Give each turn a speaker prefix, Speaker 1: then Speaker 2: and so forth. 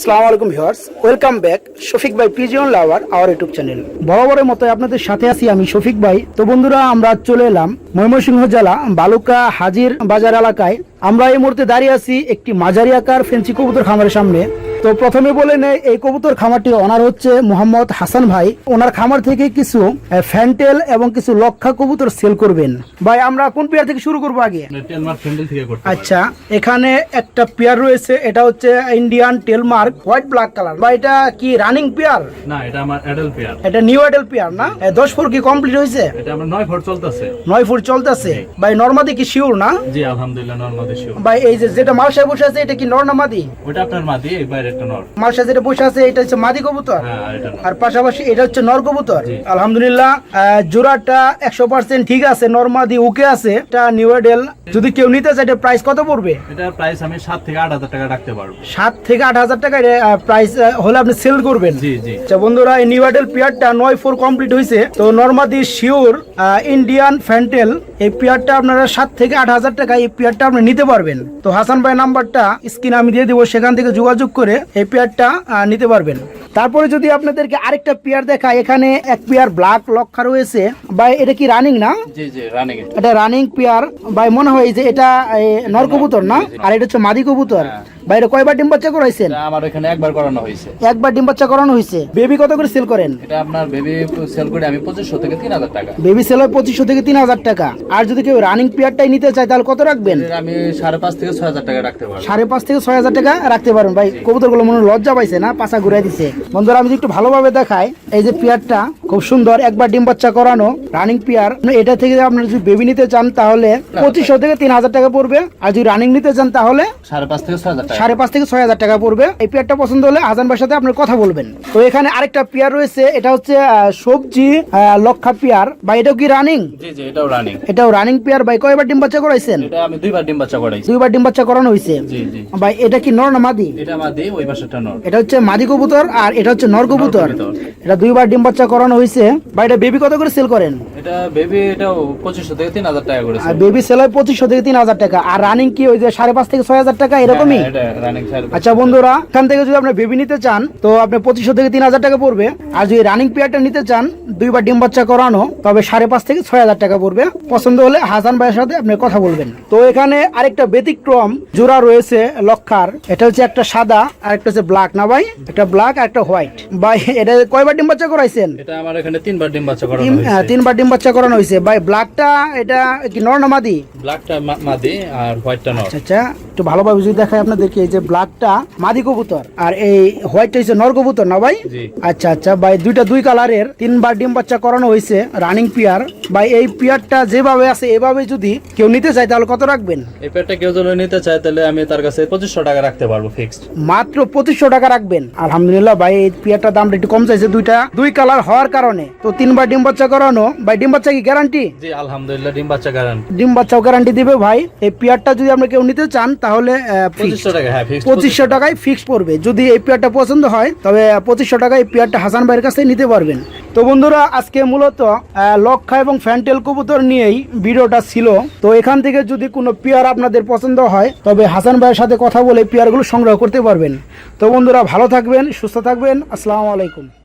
Speaker 1: আসসালামু আলাইকুম welcome back Shafiq ভাই pigeon lover our YouTube channel বরাবরের মতো আপনাদের সাথে আছি আমি শফিক ভাই। তো বন্ধুরা, আমরা চলে এলাম ময়মনসিংহ জেলা বালুকা হাজির বাজার এলাকায়। আমরা এই মুহূর্তে দাঁড়িয়ে আছি একটি মাঝারি আকার ফেন্সি কবুতর খামারের সামনে। তো প্রথমে বলে নেই এই কবুতর খামারটি ওনার হচ্ছে মোহাম্মদ হাসান ভাই। ওনার খামার থেকে কিছু ফ্যান্টেল এবং কিছু লক্ষা কবুতর সেল করবেন। ভাই আমরা কোন পেয়ার থেকে শুরু করব আগে। আচ্ছা এখানে একটা পেয়ার রয়েছে এটা হচ্ছে ইন্ডিয়ান টেলমার্ক হোয়াইট ব্ল্যাক কালার বা এটা কি রানিং পেয়ার?
Speaker 2: না এটা আমার অ্যাডাল্ট পেয়ার।
Speaker 1: এটা নিউ এডেল পেয়ার না? এ, দশ ফুট কি কমপ্লিট হয়েছে?
Speaker 2: এটা আমার নয় ভোট চলতেছে।
Speaker 1: চলতেছে। ভাই নর্মাদি কি শিওর না?
Speaker 2: জি আলহামদুলিল্লাহ দেশীয়
Speaker 1: ভাই এই যে যেটা মালসায় বসে আছে এটা কি নর না মাদি?
Speaker 2: ওটা আপনার মাদি এই বাইরে একটা নর
Speaker 1: যেটা বসে আছে এটা হচ্ছে মাদি কবুতর।
Speaker 2: হ্যাঁ আর
Speaker 1: পাশাপাশি এটা হচ্ছে নর কবুতর। আলহামদুলিল্লাহ আহ, জোড়াটা একশো পার্সেন্ট ঠিক আছে নর্মাদি আছে। এটা নিউ এডেল যদি কেউ নিতে চায় এটা প্রাইস কত পড়বে?
Speaker 2: এটার প্রাইস আমি সাত থেকে আট হাজার টাকা রাখতে পারব।
Speaker 1: সাত থেকে আট হাজার টাকা প্রাইস হলে আপনি সেল করবেন।
Speaker 2: জি জি।
Speaker 1: আচ্ছা বন্ধুরা এই পিয়ারটা নয় ফোর কমপ্লিট হয়েছে। তো নর্মাদি শিওর ইন্ডিয়ান ফ্যান্টেল এই পিয়ারটা আপনারা সাত থেকে আট হাজার টাকা এই পিয়ারটা আপনি নিতে পারবেন। তো হাসান ভাই নাম্বারটা স্ক্রিনে আমি দিয়ে দিব সেখান থেকে যোগাযোগ করে এই পেয়ারটা নিতে পারবেন। তারপরে যদি আপনাদেরকে আরেকটা পেয়ার দেখা এখানে এক পেয়ার ব্ল্যাক লক্ষা রয়েছে। বা এটা কি রানিং না? এটা। Running pair. বা মনে হয় যে এটা নরকবুতর নর কবুতর না? আর এটা হচ্ছে মাদি কবুতর। ভাই কয়বার ডিম বাচ্চা করাইছেন?
Speaker 2: আমার এখানে একবার করানো হয়েছে।
Speaker 1: একবার ডিম বাচ্চা করানো হয়েছে। বেবি কত করে সেল করেন?
Speaker 2: এটা আপনার বেবি সেল করে আমি পঁচিশশো থেকে তিন হাজার টাকা।
Speaker 1: বেবি সেল হয় পঁচিশশো থেকে তিন হাজার টাকা। আর যদি কেউ রানিং পেয়ারটাই নিতে চায় তাহলে কত রাখবেন?
Speaker 2: আমি সাড়ে পাঁচ থেকে ছয় হাজার টাকা রাখতে পারব।
Speaker 1: সাড়ে পাঁচ থেকে ছয় হাজার টাকা রাখতে পারেন ভাই কবুতরগুলো মনে লজ্জা পাইছে না? পাশা ঘুরাই দিছে। বন্ধুরা আমি যদি একটু ভালোভাবে দেখাই এই যে পেয়ারটা খুব সুন্দর একবার ডিম বাচ্চা করানো রানিং পেয়ার এটা থেকে আপনারা যদি বেবি নিতে চান তাহলে পঁচিশশো থেকে তিন হাজার টাকা পড়বে। আর যদি রানিং নিতে চান তাহলে
Speaker 2: সাড়ে পাঁচ থেকে ছয় হাজার টাকা।
Speaker 1: পড়বে। এই পেয়ারটা পছন্দ হলে হাজান ভাইয়ের সাথে আপনার কথা বলবেন। তো এখানে আরেকটা পেয়ার রয়েছে এটা হচ্ছে সবজি লক্ষা পেয়ার বা এটাও কি রানিং
Speaker 2: এটাও রানিং
Speaker 1: এটাও রানিং পেয়ার ভাই কয়বার ডিম বাচ্চা করাইছেন?
Speaker 2: এটা আমি দুইবার ডিম বাচ্চা করাইছি।
Speaker 1: দুইবার ডিম বাচ্চা করানো হয়েছে ভাই এটা কি নর না মাদি?
Speaker 2: এটা মাদি ওই পাশেরটা নর।
Speaker 1: এটা হচ্ছে মাদি কবুতর আর এটা হচ্ছে নর কবুতর। এটা দুইবার ডিম বাচ্চা করানো হয়েছে ভাই এটা বেবি কত করে সেল করেন?
Speaker 2: এটা বেবি এটাও পঁচিশশো থেকে তিন হাজার টাকা
Speaker 1: আর বেবি সেল পঁচিশশো থেকে তিন হাজার টাকা। আর রানিং কি ওই যে সাড়ে পাঁচ থেকে ছয় হাজার টাকা এরকমই?
Speaker 2: হ্যাঁ, সাড়ে পাঁচ।
Speaker 1: আচ্ছা বন্ধুরা এখান থেকে যদি আপনি বেবি নিতে চান তো আপনি পঁচিশশো থেকে তিন হাজার টাকা পড়বে। আর যদি রানিং পেয়ারটা নিতে চান দুইবার ডিম বাচ্চা করানো তবে সাড়ে পাঁচ থেকে ছয় হাজার টাকা পড়বে। পছন্দ হলে হাসান ভাইয়ের সাথে আপনি কথা বলবেন। তো এখানে আরেকটা ব্যতিক্রম জোড়া রয়েছে লক্ষার। এটা হচ্ছে একটা সাদা আর একটা হচ্ছে ব্ল্যাক না ভাই? একটা ব্ল্যাক আর একটা হোয়াইট ভাই এটা কয়বার ডিম বাচ্চা করাইছেন?
Speaker 2: এটা আমার এখানে তিনবার ডিম বাচ্চা করানো
Speaker 1: হ্যাঁ, তিনবার ডিম বাচ্চা করানো হয়েছে ভাই ব্ল্যাকটা এটা কি নর না মাদি?
Speaker 2: ব্ল্যাকটা মাদি আর হোয়াইটটা নর।
Speaker 1: আচ্ছা আচ্ছা। একটু ভালোভাবে যদি দেখাই আপনাদেরকে এই যে ব্ল্যাকটা মাদি কবুতর আর এই হোয়াইটটা হচ্ছে নর কবুতর না ভাই? আচ্ছা আচ্ছা ভাই দুইটা দুই কালারের তিনবার ডিম বাচ্চা করানো হয়েছে রানিং পিয়ার ভাই এই পিয়ারটা যেভাবে আছে এভাবে যদি কেউ নিতে চায় তাহলে কত রাখবেন?
Speaker 2: এই পেটটা কেউ যদি নিতে চায় তাহলে আমি তার কাছে পঁচিশশো টাকা রাখতে পারব ফিক্সড
Speaker 1: মাত্র পঁচিশশো টাকা রাখবেন। আলহামদুলিল্লাহ ভাই এই পিয়ারটার দামটা একটু কম চাইছে দুইটা দুই কালার হওয়ার কারণে। তো তিনবার ডিম বাচ্চা করানো ভাই ডিম বাচ্চা কি গ্যারান্টি
Speaker 2: জি আলহামদুলিল্লাহ ডিম বাচ্চা গ্যারান্টি
Speaker 1: ডিম বাচ্চাও গ্যারান্টি দিবে ভাই। এই পেয়ারটা যদি আমরা কেউ নিতে চান তাহলে
Speaker 2: পঁচিশশো হ্যাঁ ফিক্সড
Speaker 1: টাকায় ফিক্স পড়বে। যদি এই পেয়ারটা পছন্দ হয় তবে পঁচিশশো টাকায় এই পেয়ারটা হাসান ভাইয়ের কাছে নিতে পারবেন। তো বন্ধুরা আজকে মূলত লক্ষা এবং ফ্যান্টেল কবুতর নিয়েই ভিডিওটা ছিল। তো এখান থেকে যদি কোনো পেয়ার আপনাদের পছন্দ হয় তবে হাসান ভাইয়ের সাথে কথা বলে পেয়ারগুলো সংগ্রহ করতে পারবেন। তো বন্ধুরা ভালো থাকবেন সুস্থ থাকবেন। আসসালামু আলাইকুম।